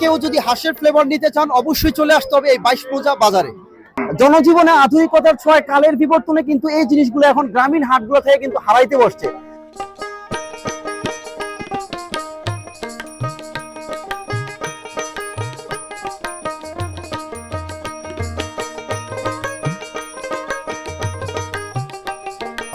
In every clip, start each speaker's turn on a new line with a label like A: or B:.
A: কেউ যদি হাঁসের ফ্লেভার নিতে চান অবশ্যই চলে আসতে হবে এই বাইশ মোজা বাজারে। জনজীবনে আধুনিকতার ছোঁয়ায় কালের বিবর্তনে কিন্তু এই জিনিসগুলো এখন গ্রামীণ হাটগুলো থেকে কিন্তু হারাইতে বসছে।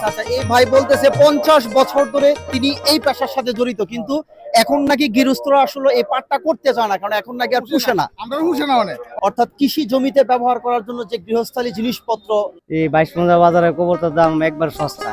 A: আচ্ছা এই ভাই বলতেছে পঞ্চাশ বছর ধরে তিনি এই পেশার সাথে জড়িত কিন্তু এখন নাকি গৃহস্থরা আসলে এই পাটটা করতে চায় না কারণ এখন নাকি আর পুষে না।
B: আমরা বুঝে না অনেক।
A: অর্থাৎ কৃষি জমিতে ব্যবহার করার জন্য যে গৃহস্থালী জিনিসপত্র
C: এই বাইশ মজা বাজারে কবরটার দাম একবার সস্তা।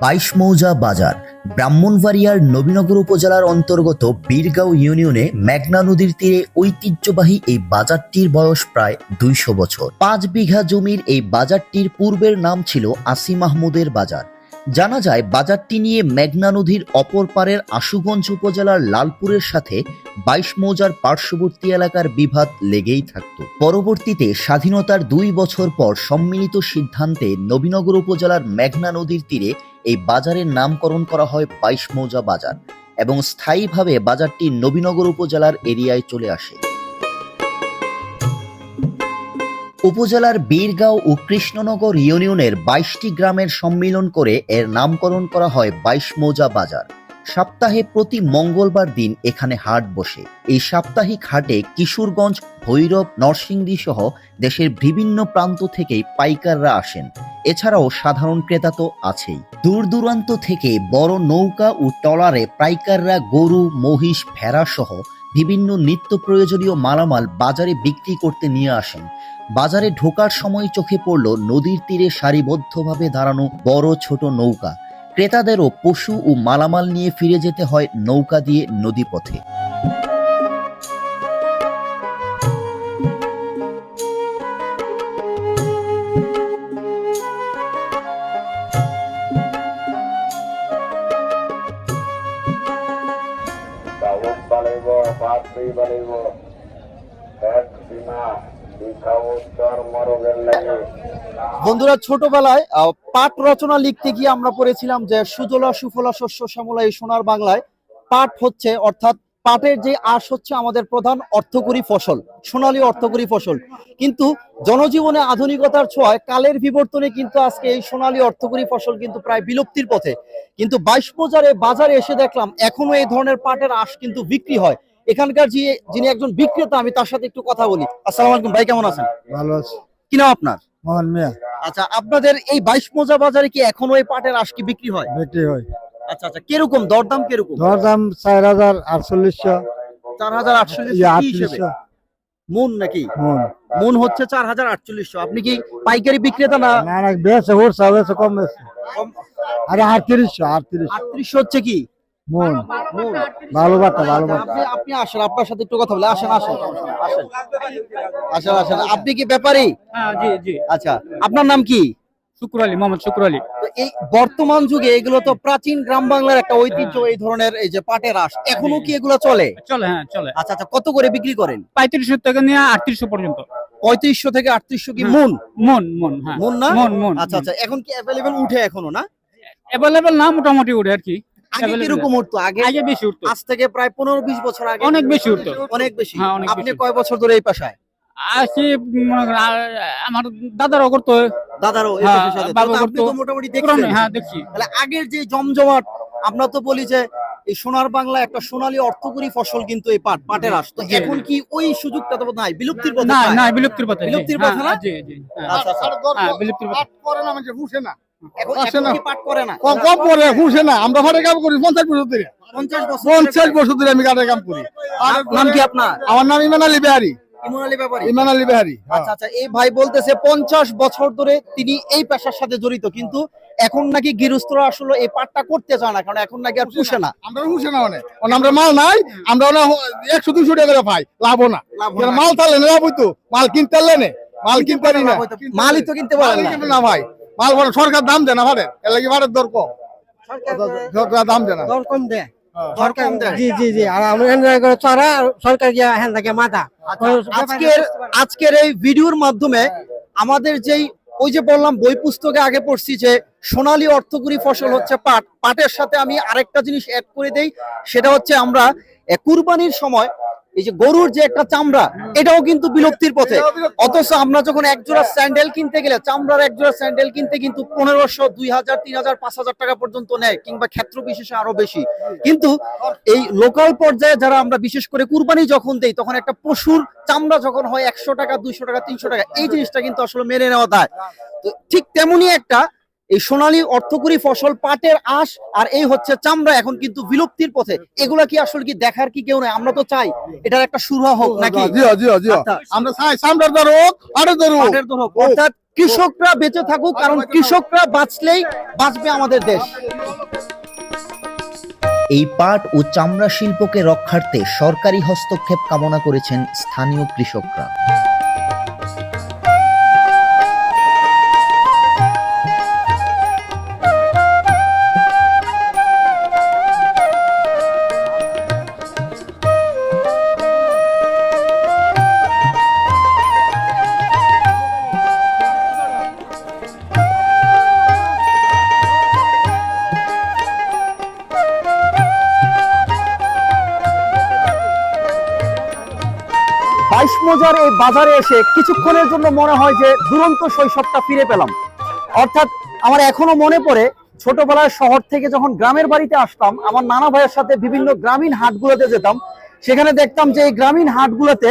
D: বাইশ মৌজা বাজার, ব্রাহ্মণবাড়িয়ার নবীনগর উপজেলার অন্তর্গত বীরগাঁও ইউনিয়নে মেঘনা নদীর তীরে ঐতিহ্যবাহী এই বাজারটির বয়স প্রায় দুইশো বছর। পাঁচ বিঘা জমির এই বাজারটির পূর্বের নাম ছিল আসি মাহমুদের বাজার। জানা যায়, বাজারটি নিয়ে মেঘনা নদীর অপর পারের আশুগঞ্জ উপজেলার লালপুরের সাথে বাইশ মৌজার পার্শ্ববর্তী এলাকার বিভাদ লেগেই থাকত। পরবর্তীতে স্বাধীনতার দুই বছর পর সম্মিলিত সিদ্ধান্তে নবীনগর উপজেলার মেঘনা নদীর তীরে এই বাজারের নামকরণ করা হয় বাইশ মৌজা বাজার এবং স্থায়ীভাবে বাজারটি নবীনগর উপজেলার এরিয়ায় চলে আসে। উপজেলার বীরগাঁও ও কৃষ্ণনগর ইউনিয়নের বাইশটি গ্রামের সম্মিলন করে এর নামকরণ করা হয় বাইশ মৌজা বাজার। সপ্তাহে প্রতি মঙ্গলবার দিন এখানে হাট বসে। এই সাপ্তাহিক হাটে কিশোরগঞ্জ, ভৈরব, নরসিংদী সহ দেশের বিভিন্ন প্রান্ত থেকেই পাইকাররা আসেন। এছাড়াও সাধারণ ক্রেতা তো আছেই। দূর দূরান্ত থেকে বড় নৌকা ও ট্রলারে পাইকাররা গরু, মহিষ, ভেড়া সহ বিভিন্ন নিত্য প্রয়োজনীয় মালামাল বাজারে বিক্রি করতে নিয়ে আসেন। বাজারে ঢোকার সময় চোখে পড়ল নদীর তীরে সারিবদ্ধভাবে দাঁড়ানো বড় ছোট নৌকা। ক্রেতাদেরও পশু ও মালামাল নিয়ে ফিরে যেতে হয় নৌকা দিয়ে নদীপথে।
E: দিনা
A: বন্ধুরা, ছোটবেলায় পাঠ রচনা লিখতে গিয়ে আমরা পড়েছিলাম যে সুজলা সুফলা শস্য শ্যামলা এই সোনার বাংলায় পাট হচ্ছে, অর্থাৎ পাটের যে আঁশ হচ্ছে আমাদের প্রধান অর্থকরী ফসল, সোনালী অর্থকরী ফসল। কিন্তু জনজীবনে আধুনিকতার ছোঁয়ায় কালের বিবর্তনে কিন্তু আজকে এই সোনালী অর্থকরী ফসল কিন্তু প্রায় বিলুপ্তির পথে। কিন্তু বাইশ বাজারে বাজারে এসে দেখলাম, এখনও এই ধরনের পাটের আঁশ কিন্তু বিক্রি হয়। এখানকার যে যিনি একজন বিক্রেতা আমি তার সাথে একটু কথা বলি। আসসালামু আলাইকুম ভাই কেমন আছেন?
B: ভালো আছে।
A: কি নাম আপনার?
B: মোহন মিয়া।
A: আচ্ছা আপনাদের এই বাইশ মোজা বাজারে কি এখনও এই পাটের আঁশ কি বিক্রি হয়?
B: বিক্রি হয়।
A: আচ্ছা আচ্ছা কীরকম? দরদাম কীরকম?
B: ধর দাম চার হাজার আটচল্লিশশো।
A: চার হাজার আটচল্লিশ কি হিসেবে?
B: আটত্রিশশো
A: মন নাকি?
B: মন।
A: মন হচ্ছে চার হাজার আটচল্লিশশো। আপনি কি পাইকারি বিক্রেতা না?
B: না বেশি উঠছে কম বেশি আরে আটত্রিশশো আটত্রিশ
A: আটত্রিশশো হচ্ছে কি?
B: মন ভালো বার্তা ভালো বার্তা
A: আপনি আপনি আসেন আপনার সাথে একটু কথা বলে। আসেন আসেন। আসেন। আসেন আসেন। আপনি কি ব্যাপারী?
C: হ্যাঁ জি জি।
A: আচ্ছা আপনার নাম কি?
C: শুক্র আলী মোহাম্মদ শুক্র আলী।
A: এই বর্তমান যুগে এগুলো তো প্রাচীন গ্রাম বাংলার একটা ঐতিহ্য এই ধরনের এই যে পাটের আঁশ এখনও কি এগুলো চলে?
C: চলে হ্যাঁ চলে।
A: আচ্ছা আচ্ছা কত করে বিক্রি করেন?
C: পঁয়ত্রিশশো থেকে নিয়ে আটত্রিশশো পর্যন্ত।
A: পঁয়ত্রিশশো থেকে আটত্রিশশো কি
C: হ্যাঁ।
A: মন?
C: মন মন হ্যাঁ।
A: মন না?
C: মন মন
A: আচ্ছা আচ্ছা এখন কি অ্যাভেলেবেল উঠে এখনও না?
C: অ্যাভেলেবেল না মোটামুটি উঠে আর কি।
A: আগে কীরকম উঠতো? আগে
C: আগে বেশি উঠতো।
A: আজ থেকে প্রায় পনেরো বিশ বছর আগে
C: অনেক বেশি উঠতো।
A: অনেক বেশি।
C: হ্যাঁ,
A: আপনি কয় বছর ধরে এই পেশায়?
C: আসি করেন, আর আমার দাদারাও করতো।
A: দাদারও এই
C: হ্যাঁ,
A: পেশার সাথে
C: বাবা
A: তাহলে আপনি তো মোটামুটি দেখছেন।
C: হ্যাঁ দেখছি।
A: তাহলে আগের যে জমজমাট আমরা তো বলি যে এই সোনার বাংলা একটা সোনালী অর্থকরী ফসল কিন্তু এই পাট পাটের আস তো এখন কি ওই সুযোগটা তো নাই? বিলুপ্তির পথে
C: না না বিলুপ্তির পথে।
A: বিলুপ্তির পথে না?
C: জি জি হ্যাঁ।
A: আচ্ছা, আচ্ছা।
C: হ্যাঁ, বিলুপ্তির পথে।
B: পাট করে না মানে বুঝে না।
A: এখন
B: আসে
A: এখন
B: না।
A: কি পাট করে না?
B: কম কম করে বুঝে না। আমরা ঘরে কাম করি পঞ্চাশ বছর ধরে।
A: পঞ্চাশ বছর
B: ধরে আমি কাঠের কাম করি।
A: নাম কি আপনার?
B: আমার নাম ইমান আলী বিহারি।
A: ইমন আলী ব্যাপারী?
B: ইমান আলী বিহারি হ্যাঁ।
A: আচ্ছা আচ্ছা এই ভাই বলতেছে পঞ্চাশ বছর ধরে তিনি এই পেশার সাথে জড়িত কিন্তু এখন নাকি গৃহস্থরা আসলে এই পাটটা করতে চায় না কারণ এখন নাকি আর পুষে না।
B: আমরা বুঝে না অনেক। আমরা মাল নাই আমরা ওনা একশো দুশো টাকা করে পাই লাভও না।
A: লাভ না।
B: মাল না লাভ হইতো। মাল কিনতে পারলে মাল কিনতে পারি না।
A: মালই তো কিনতে পারেন না
B: ভাই। মাল বড় সরকার দাম দেয় না ভাড়ে এর লাগি ভাড়ের দর কম। সরকার দাম দেয় না।
F: দর কম দেয়।
B: হ্যাঁ।
F: সরকার
A: কম দেয়।
F: জি জি জি। আর আমরা এনজয় করে চড়া আর সরকার গিয়া হ্যান থাকে মাথা।
A: আজকের আজকের এই ভিডিওর মাধ্যমে আমাদের যেই ওই যে বললাম বই পুস্তকে আগে পড়ছি যে সোনালী অর্থকরী ফসল হচ্ছে পাট। পাটের সাথে আমি আরেকটা জিনিস অ্যাড করে দেই। সেটা হচ্ছে আমরা কুরবানির সময় এই যে গরুর যে একটা চামড়া এটাও কিন্তু বিলুপ্তির পথে। অথচ আমরা যখন এক জোড়া স্যান্ডেল কিনতে গেলে চামড়ার এক জোড়া স্যান্ডেল কিনতে কিন্তু পনেরোশো দুই হাজার তিন হাজার পাঁচ হাজার টাকা পর্যন্ত নেয় কিংবা ক্ষেত্র বিশেষে আরও বেশি। কিন্তু এই লোকাল পর্যায়ে যারা আমরা বিশেষ করে কুরবানি যখন দেই তখন একটা পশুর চামড়া যখন হয় একশো টাকা দুইশো টাকা তিনশো টাকা এই জিনিসটা কিন্তু আসলে মেনে নেওয়া দায় তো ঠিক তেমনি একটা এই সোনালী অর্থকরী ফসল পাটের আঁশ আর এই হচ্ছে চামড়া এখন কিন্তু বিলুপ্তির পথে। এগুলা কি আসলে কি দেখার কি কেউ নাই? আমরা তো চাই এটার একটা শুরু হোক নাকি? আচ্ছা,
B: আমরা চাই সামনের দর হোক আরও দর হোক।
A: পাটের দর হোক। অর্থাৎ কৃষকরা বেঁচে থাকুক কারণ কৃষকরা বাঁচলেই বাঁচবে আমাদের দেশ।
D: এই পাট ও চামড়া শিল্পকে রক্ষার্থে সরকারি হস্তক্ষেপ কামনা করেছেন স্থানীয় কৃষকরা।
A: বাইশ এই বাজারে এসে কিছুক্ষণের জন্য মনে হয় যে দুরন্ত শৈশবটা ফিরে পেলাম। অর্থাৎ আমার এখনও মনে পড়ে ছোটবেলায় শহর থেকে যখন গ্রামের বাড়িতে আসতাম, আমার নানা ভাইয়ের সাথে বিভিন্ন গ্রামীণ হাটগুলোতে যেতাম, সেখানে দেখতাম যে এই গ্রামীণ হাটগুলোতে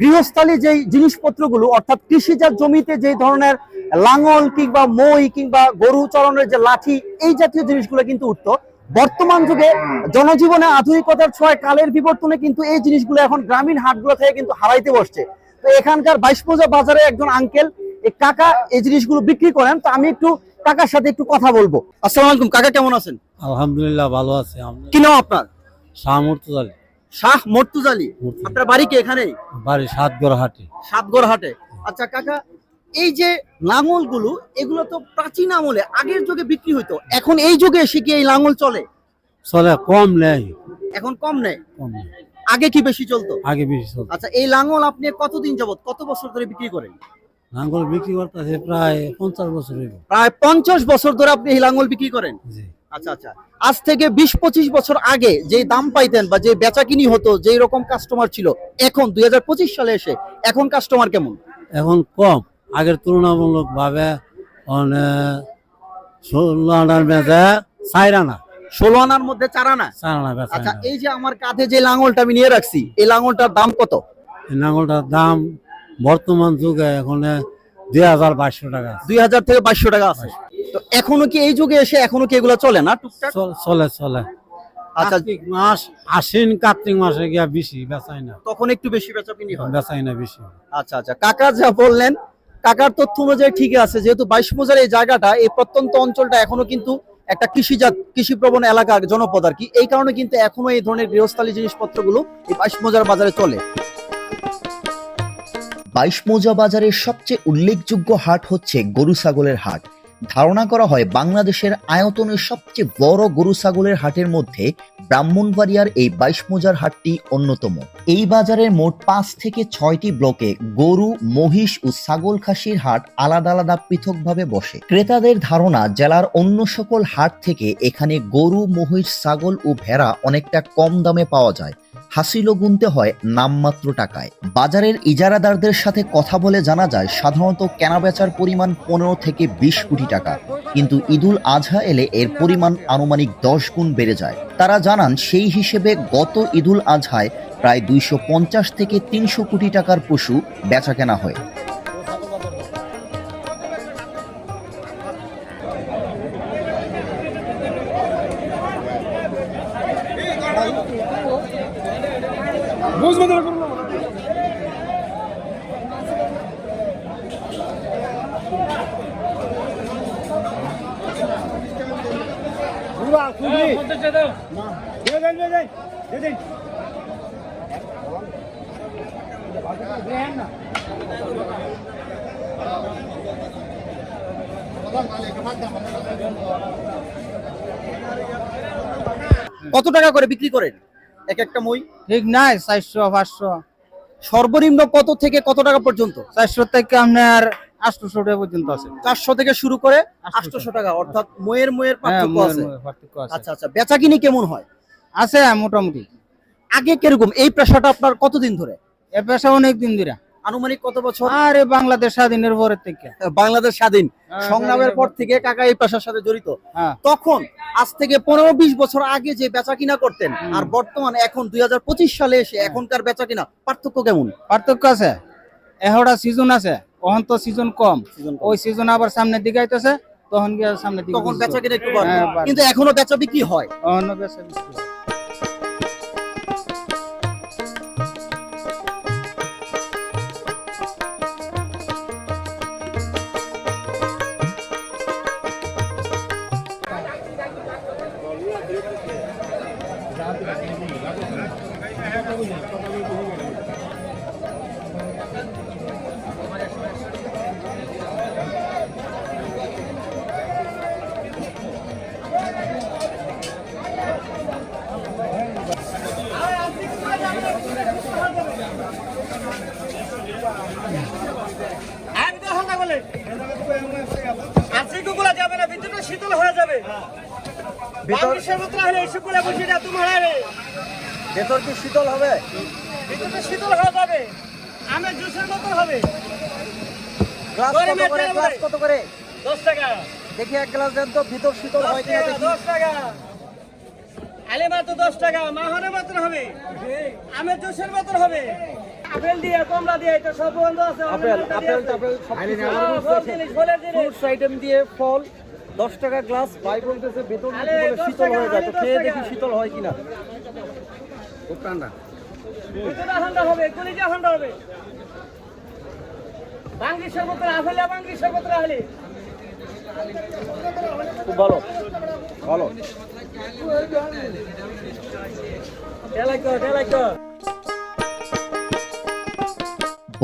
A: গৃহস্থালী যেই জিনিসপত্রগুলো, অর্থাৎ কৃষিজাত জমিতে যে ধরনের লাঙল কিংবা মই কিংবা গরু চরণের যে লাঠি, এই জাতীয় জিনিসগুলো কিন্তু উঠতো। বর্তমান যুগে জনজীবনে আধুনিকতার ছোঁয়ায় কালের বিবর্তনে কিন্তু এই জিনিসগুলো এখন গ্রামীণ হাটগুলো থেকে কিন্তু হারাইতে বসছে। তো এখানকার বাইশপোজা বাজারে একজন আঙ্কেল এই কাকা এই জিনিসগুলো বিক্রি করেন। তো আমি একটু কাকার সাথে একটু কথা বলব। আসসালামু আলাইকুম কাকা কেমন আছেন?
C: আলহামদুলিল্লাহ ভালো আছে
A: কি নাম আপনার?
C: শাহ মুর্তুজালি
A: শাহ মর্তুজালি আপনার বাড়ি কি এখানেই
C: বাড়ি সাতগড় হাটে।
A: সাতগড় হাটে। আচ্ছা কাকা এই যে লাঙলগুলো এগুলো তো প্রাচীন আমলে আগের যুগে বিক্রি হইতো। এখন এই যুগে এসে কি এই লাঙল চলে?
C: চলে কম নেই
A: এখন কম নেই
C: কম নেই।
A: আগে কি বেশি চলতো?
C: আগে বেশি চলতো।
A: আচ্ছা এই লাঙল আপনি কতদিন যাবত কত বছর ধরে বিক্রি করেন?
C: নাঙ্গল বিক্রি করতেছে প্রায় পঞ্চাশ বছর
A: প্রায় পঞ্চাশ বছর ধরে আপনি এই লাঙল বিক্রি করেন? আচ্ছা আচ্ছা। আজ থেকে বিশ পঁচিশ বছর আগে যে দাম পাইতেন বা যে বেচা কিনি হতো যেই রকম কাস্টমার ছিল এখন দুই হাজার পঁচিশ সালে এসে এখন কাস্টমার কেমন?
C: এখন কম। আগের তুলনামূলক ভাবে ষোলো আনার বেচা চার আনা
A: ষোলো আনার মধ্যে চার আনা
C: চার আনা
A: আচ্ছা এই যে আমার কাঁধে যে লাঙলটা আমি নিয়ে রাখছি এই লাঙলটার দাম কত?
C: এই নাঙ্গলটার দাম বর্তমান যুগে এখন দুই হাজার বাইশশো টাকা
A: দুই হাজার থেকে বাইশশো টাকা আছে। তো এখনও কি এই যুগে এসে এখনও কি এগুলো চলে না
C: চলে চলে
A: আচ্ছা।
C: কার্তিক মাস আশ্বিন কার্তিক মাসে গিয়া বেশি বেচাই না।
A: তখন একটু বেশি বেচা কিনি হয়।
C: বেচাই না বেশি।
A: আচ্ছা আচ্ছা কাকা যা বললেন কাকার তথ্য অনুযায়ী ঠিক আছে, যেহেতু বাইশ মজার এই জায়গাটা, এই প্রত্যন্ত অঞ্চলটা এখনও কিন্তু একটা কৃষিজাত কৃষি প্রবণ এলাকার জনপদ আর কি। এই কারণে কিন্তু এখনও এই ধরনের গৃহস্থালী জিনিসপত্রগুলো এই বাইশ মজার বাজারে চলে।
D: বাইশ মৌজা বাজারের সবচেয়ে উল্লেখযোগ্য হাট হচ্ছে গরু ছাগলের হাট। ধারণা করা হয় বাংলাদেশের আয়তনের সবচেয়ে বড় গরু ছাগলের হাটের মধ্যে ব্রাহ্মণবাড়িয়ার এই বাইশ মোজার হাটটি অন্যতম। এই বাজারের মোট পাঁচ থেকে ছয়টি ব্লকে গরু, মহিষ ও ছাগল খাসির হাট আলাদা আলাদা পৃথকভাবে বসে। ক্রেতাদের ধারণা, জেলার অন্য সকল হাট থেকে এখানে গরু, মহিষ, ছাগল ও ভেড়া অনেকটা কম দামে পাওয়া যায়। হাসিলও গুনতে হয় নামমাত্র টাকায়। বাজারের ইজারাদারদের সাথে কথা বলে জানা যায়, সাধারণত কেনাবেচার পরিমাণ পনেরো থেকে বিশ কোটি টাকা। কিন্তু ঈদুল আজহা এলে এর পরিমাণ আনুমানিক দশ গুণ বেড়ে যায়। তারা জানান, সেই হিসেবে গত ঈদুল আজহায় প্রায় দুইশো পঞ্চাশ থেকে তিনশো কোটি টাকার পশু বেচা কেনা হয়।
A: কত টাকা করে বিক্রি করেন? এক একটা মই?
F: ঠিক নাই চারশো পাঁচশো।
A: সর্বনিম্ন কত থেকে কত টাকা পর্যন্ত?
F: চারশো থেকে আপনার আষ্টশো টাকা পর্যন্ত আছে।
A: চারশো থেকে শুরু করে আষ্টশো টাকা অর্থাৎ ময়ের
F: হ্যাঁ, ময়ের পার্থক্য আছে।
A: আচ্ছা আচ্ছা বেচা কিনি কেমন হয়?
F: আছে মোটামুটি।
A: আগে কীরকম? এই পেশাটা আপনার কতদিন ধরে?
F: এ পেশা অনেক দিন ধরে।
A: আনুমানিক কত বছর?
F: আরে বাংলাদেশ স্বাধীনের পরের থেকে।
A: বাংলাদেশ স্বাধীন।
F: হ্যাঁ,
A: সংগ্রামের পর থেকে কাকা এই পেশার সাথে জড়িত।
F: হ্যাঁ।
A: তখন আজ থেকে পনেরো বিশ বছর আগে যে বেচা কিনা করতেন আর বর্তমান এখন দুই হাজার পঁচিশ সালে এসে এখনকার বেচা কিনা পার্থক্য কেমন?
F: পার্থক্য আছে। এহটা সিজন আছে ওহন তো সিজন কম। ওই সিজন আবার সামনের দিকে আইতেছে তখন গিয়ে সামনের দিকে
A: তখন বেচা কিনা একটু।
F: হ্যাঁ,
A: কিন্তু এখনও বেচা বিক্রি হয়?
F: অহন বেচা বিক্রি হয়।
A: ভেতর কি শীতল হবে। গ্লাস কত করে? গ্লাস কত করে? দেখি এক গ্লাস দেন তো ভিতর শীতল হয় কিনা দেখি।
G: আলে মাত্র দশ টাকা মাহারে মাত্র হবে। আমের জুসের মাত্র হবে। আপেল দিয়ে কমলা দিয়ে এটা সব বন্ধ আছে
A: আপেল আপেল সব
G: জিনিস
A: ফ্রুটস আইটেম দিয়ে ফল দশ টাকা গ্লাস ভাই বলতেছে ভেতর
G: দশ
A: শীতল হয়ে যায় তো খেয়ে
G: টাকা।
A: দেখি শীতল হয় কিনা। খুব ঠান্ডা
G: ভিতরে ঠান্ডা হবে কলিজা ঠান্ডা হবে। বাঙ্গি সর্বত্র আফেলে বাঙ্গি সর্বত্র আহলে।
A: খুব ভালো ভালো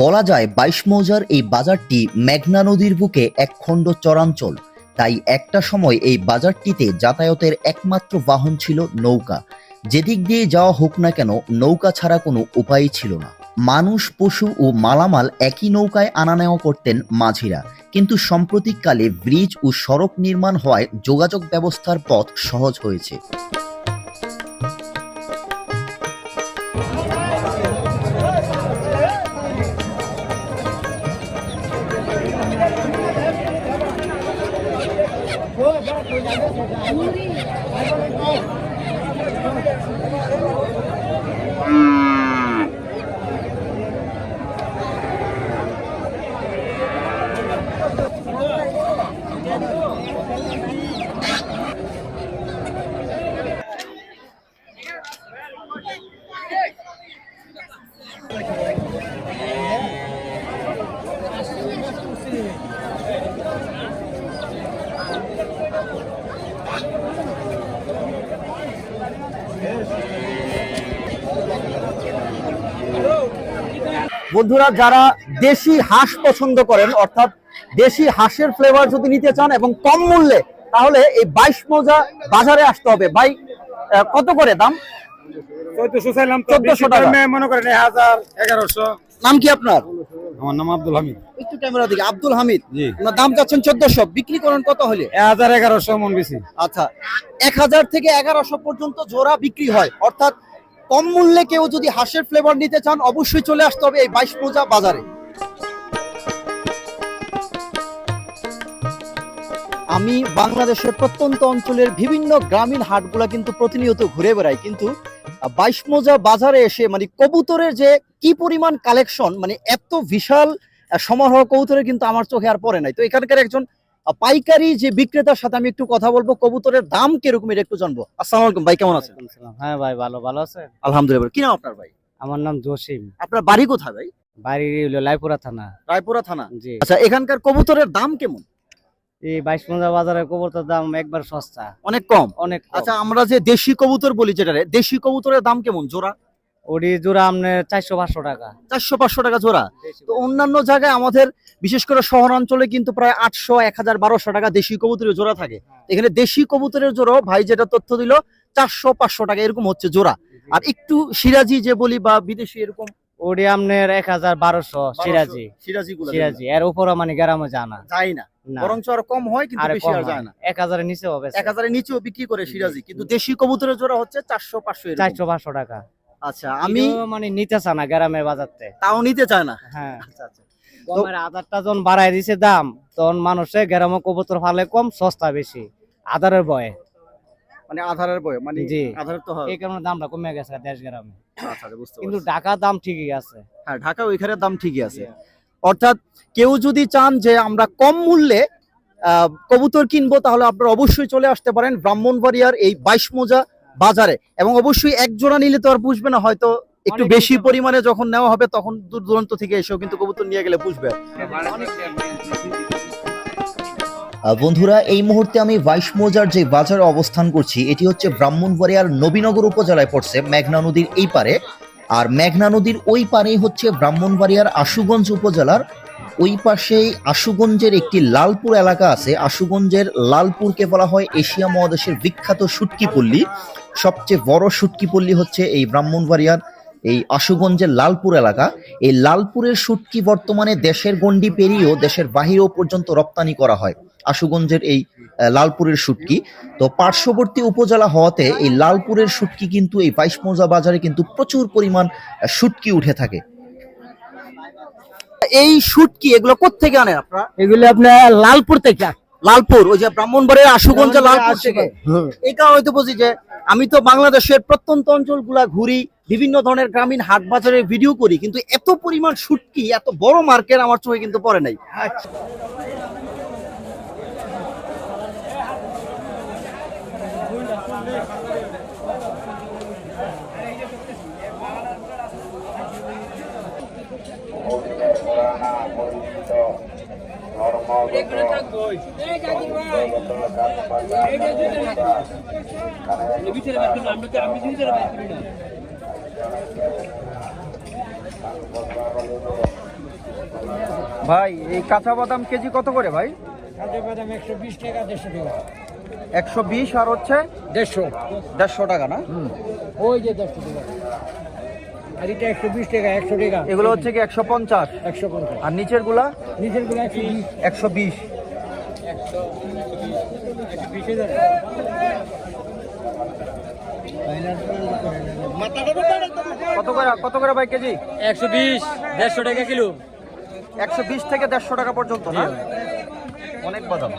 D: বলা যায় বাইশ মৌজার এই বাজারটি মেঘনা নদীর বুকে এক একখণ্ড চরাঞ্চল। তাই একটা সময় এই বাজারটিতে যাতায়াতের একমাত্র বাহন ছিল নৌকা। যেদিক দিয়ে যাওয়া হোক না কেন, নৌকা ছাড়া কোনো উপায় ছিল না। মানুষ, পশু ও মালামাল একই নৌকায় আনা নেওয়া করতেন মাঝিরা। কিন্তু সাম্প্রতিককালে ব্রিজ ও সড়ক নির্মাণ হওয়ায় যোগাযোগ ব্যবস্থার পথ সহজ হয়েছে। Mm.
A: বন্ধুরা যারা দেশি হাঁস পছন্দ করেন অর্থাৎ দেশি হাঁসের ফ্লেভার যদি নিতে চান এবং কম মূল্যে তাহলে এই বাইশ মজা বাজারে আসতে হবে। ভাই কত করে দাম?
C: চোদ্দশো চাইলাম তো
A: 1400
C: বেশি
A: টাকা।
C: দামে মনে করেন এক হাজার এগারোশো।
A: নাম কি আপনার?
C: আমার নাম আব্দুল হামিদ।
A: একটু ক্যামেরা দিকে আব্দুল হামিদ। দাম চাচ্ছেন চোদ্দশো বিক্রি করেন কত হলে?
C: হাজার এগারোশো মন বেশি।
A: আচ্ছা এক হাজার থেকে এগারোশো পর্যন্ত জোড়া বিক্রি হয় অর্থাৎ কম মূল্যে কেউ যদি হাঁসের ফ্লেভার নিতে চান, অবশ্যই চলে আসতে হবে এই বাইশ মোজা বাজারে। আমি বাংলাদেশের প্রত্যন্ত অঞ্চলের বিভিন্ন গ্রামীণ হাটগুলা কিন্তু প্রতিনিয়ত ঘুরে বেড়াই, কিন্তু বাইশ মোজা বাজারে এসে মানে কবুতরের যে কি পরিমাণ কালেকশন মানে এত বিশাল সমারোহ কবুতরের কিন্তু আমার চোখে আর পড়ে নাই। তো এখানকার একজন পাইকারি যে বিক্রেতার সাথে আমি একটু কথা বলব কবুতরের দাম কীরকম এটা একটু জানব। আসসালামু আলাইকুম ভাই কেমন আছেন?
F: হ্যাঁ ভাই ভালো ভালো আছে
A: আলহামদুলিল্লাহ কি নাম আপনার ভাই?
F: আমার নাম জসিম।
A: আপনার বাড়ি কোথায় ভাই?
F: বাড়ি লাইপুরা থানা।
A: রায়পুরা থানা?
F: জি।
A: আচ্ছা এখানকার কবুতরের দাম কেমন?
F: এই বাইশ মজা বাজারে কবুতর দাম একবার সস্তা।
A: অনেক কম?
F: অনেক
A: আচ্ছা আমরা যে দেশি কবুতর বলি যেটা দেশি কবুতরের দাম কেমন জোড়া?
F: ওডি জোড়া আপনার চারশো পাঁচশো টাকা।
A: চারশো পাঁচশো টাকা জোড়া। তো অন্যান্য জায়গায় আমাদের বিশেষ করে শহরাঞ্চলে কিন্তু প্রায় আটশো এক হাজার বারোশো টাকা দেশি কবুতরের জোড়া থাকে। এখানে দেশি কবুতরের জোড়া ভাই যেটা তথ্য দিল চারশো পাঁচশো টাকা এরকম হচ্ছে জোড়া। আর একটু সিরাজি যে বলি বা বিদেশি এরকম?
F: ওডি আপনার এক হাজার বারোশো সিরাজি।
A: সিরাজি
F: সিরাজি এর উপরে মানে গ্রামে জানা
A: যায় না।
F: না।
A: বরঞ্চ আরও কম হয় কিন্তু বেশি আর যায় না।
F: এক হাজারের নিচে হবে
A: এক হাজারের নিচেও বিক্রি করে সিরাজি। কিন্তু দেশি কবুতরের জোড়া হচ্ছে চারশো পাঁচশো।
F: চারশো পাঁচশো টাকা।
A: আচ্ছা আমি
F: মানে নিতে চা না গ্রামের বাজারতে।
A: তাও নিতে চায় না?
F: হ্যাঁ
A: আচ্ছা আচ্ছা।
F: গমের আধারটা যখন বাড়াই দিছে দাম তখন মানুষে গ্রামে কবুতর ফালে কম সস্তা বেশি। আধারের বয়ে।
A: মানে আধারের বয় মানে
F: জি।
A: আধারের তো হয়।
F: এই কারণে দামটা কমে গেছে দেশ গ্রামে।
A: আচ্ছা বুঝতে
F: কিন্তু। ঢাকা দাম ঠিকই আছে।
A: হ্যাঁ ঢাকা ওইখানে দাম ঠিকই আছে। অর্থাৎ কেউ যদি চান যে আমরা কম মূল্যে কবুতর কিনবো তাহলে আপনারা অবশ্যই চলে আসতে পারেন ব্রাহ্মণবাড়িয়ার এই বাইশ মোজা বাজারে। এবং অবশ্যই এক জোড়া নিলে তো আর বুঝবে না হয়তো একটু বেশি পরিমাণে যখন নেওয়া হবে তখন দূর দূরান্ত থেকে এসেও কিন্তু কবুতর নিয়ে গেলে বুঝবে
D: আহ, বন্ধুরা এই মুহূর্তে আমি বাইশ মৌজার যে বাজারে অবস্থান করছি এটি হচ্ছে ব্রাহ্মণবাড়িয়ার নবীনগর উপজেলায় পড়ছে মেঘনা নদীর এই পারে। আর মেঘনা নদীর ওই পারেই হচ্ছে ব্রাহ্মণবাড়িয়ার আশুগঞ্জ উপজেলার ওই পাশেই আশুগঞ্জের একটি লালপুর এলাকা আছে। আশুগঞ্জের লালপুরকে বলা হয় এশিয়া মহাদেশের বিখ্যাত সুটকি পল্লী। সবচেয়ে বড় সুটকি পল্লী হচ্ছে এই ব্রাহ্মণবাড়িয়ার এই আশুগঞ্জের লালপুর এলাকা। এই লালপুরের সুটকি বর্তমানে দেশের গণ্ডি পেরিয়েও দেশের বাহিরেও পর্যন্ত রপ্তানি করা হয় আশুগঞ্জের এই লালপুরের শুটকি। তো পার্শ্ববর্তী উপজেলা হওয়াতে এই লালপুরের শুটকি কিন্তু এই বাইশ মৌজা বাজারে কিন্তু প্রচুর পরিমাণ শুটকি উঠে থাকে।
A: এই শুট কি? এগুলো কোথেকে আনেন আপনারা?
F: এগুলো আপনার লালপুর থেকে।
A: লালপুর ওই যে ব্রাহ্মণবাড়ির আশুগঞ্জ লালপুর থেকে। এটা হয়তো বুঝি যে আমি তো বাংলাদেশের প্রত্যন্ত অঞ্চলগুলা ঘুরি বিভিন্ন ধরনের গ্রামীণ হাট বাজারের ভিডিও করি কিন্তু এত পরিমাণ শুটকি এত বড় মার্কেট আমার চোখে কিন্তু পরে নাই। ভাই এই কাঁচা বাদাম কেজি কত করে ভাই?
F: কাঁচা বাদাম একশো বিশ টাকা দেড়শো টাকা।
A: একশো বিশ আর হচ্ছে
F: দেড়শো।
A: দেড়শো টাকা না?
F: ওই যে দেড়শো টাকা। আর এটা একশো বিশ টাকা একশো টাকা।
A: এগুলো হচ্ছে কি একশো পঞ্চাশ?
F: একশো পঞ্চাশ।
A: আর
F: নিচেরগুলা নিচেরগুলো একশো বিশ।
A: একশো বিশ। কত করে কত করে ভাই কেজি?
F: একশো বিশ দেড়শো টাকা কিলো।
A: একশো বিশ থেকে দেড়শো টাকা পর্যন্ত না? অনেক বাদাম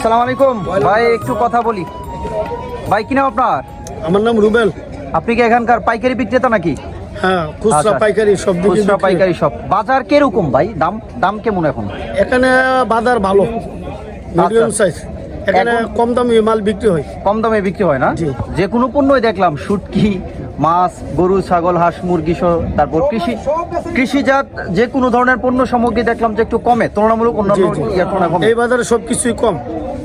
A: আসসালামু আলাইকুম। ভাই একটু কথা বলি। ভাই কি নাম আপনার?
B: আমার নাম রুবেল।
A: আপনি কি এখানকার পাইকারি বিক্রেতা নাকি?
B: হ্যাঁ খুচরা
A: আচ্ছা।
B: পাইকারি সব
A: খুচরা পাইকারি সব। বাজার কীরকম ভাই? দাম দাম কেমন এখন?
B: এখানে বাজার ভালো মিডিয়াম
A: আচ্ছা।
B: সাইজ এখানে কম দামি মাল বিক্রি হয়।
A: কম দামে বিক্রি হয় না। যে কোনো পণ্যই দেখলাম শুটকি মাছ গরু ছাগল হাঁস মুরগি সহ তারপর কৃষি কৃষিজাত যে কোনো ধরনের পণ্য সামগ্রী দেখলাম যে একটু কমে তুলনামূলক অন্যান্য
B: এই বাজারে সবকিছুই কম।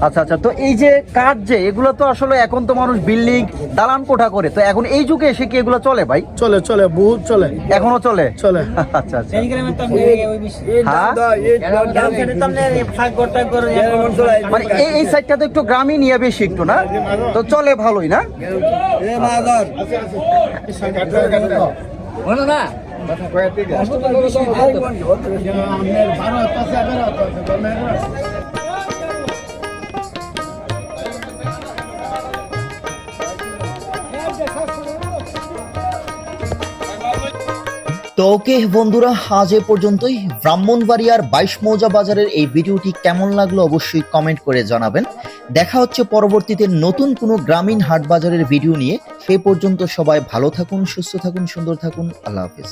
A: আচ্ছা আচ্ছা তো এই যে কাঠ যে এগুলো তো আসলে এখন তো মানুষ বিল্ডিং দালান কোঠা করে। তো এখন এই যুগে এসে কি এগুলো চলে ভাই?
B: চলে চলে বহুত চলে।
A: এখনও চলে?
B: চলে।
A: আচ্ছা আচ্ছা। হ্যাঁ? মানে এই এই সাইডটা তো একটু গ্রামীণ ইয়ে বেশি একটু না? তো চলে ভালোই না?
D: তো ওকে বন্ধুরা, আজ এ পর্যন্তই। ব্রাহ্মণবাড়িয়ার বাইশ মৌজা বাজারের এই ভিডিওটি কেমন লাগল অবশ্যই কমেন্ট করে জানাবেন। দেখা হচ্ছে পরবর্তীতে নতুন কোনো গ্রামীণ হাট বাজারের ভিডিও নিয়ে। সে পর্যন্ত সবাই ভালো থাকুন, সুস্থ থাকুন, সুন্দর থাকুন। আল্লাহ হাফিজ।